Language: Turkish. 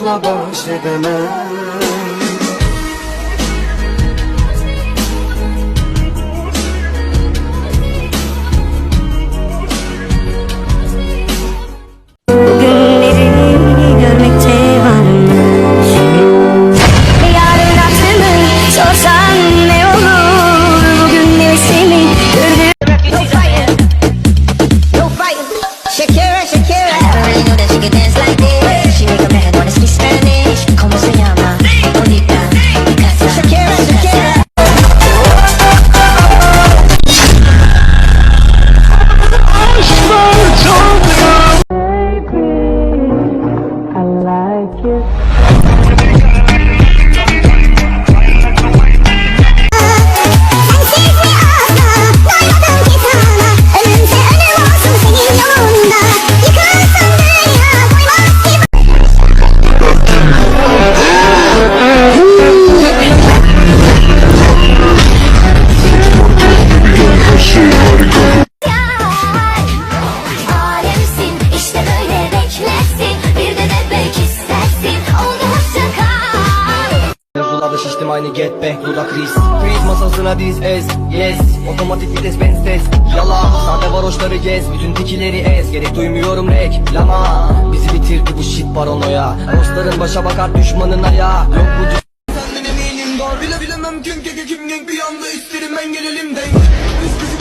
akla bahşedemem şiştim aynı get back burada kriz Kriz masasına diz ez yes. Otomatik vites ben ses. Yala Sade varoşları gez bütün tikileri ez. Gerek duymuyorum reklama Bizi bitirdi bu shit paranoya. Dostların başa bakar düşmanın ayağı. Yok bu Senden eminim dar bile bilemem gün gece kimlik bir anda isterim ben gelelim denk Üst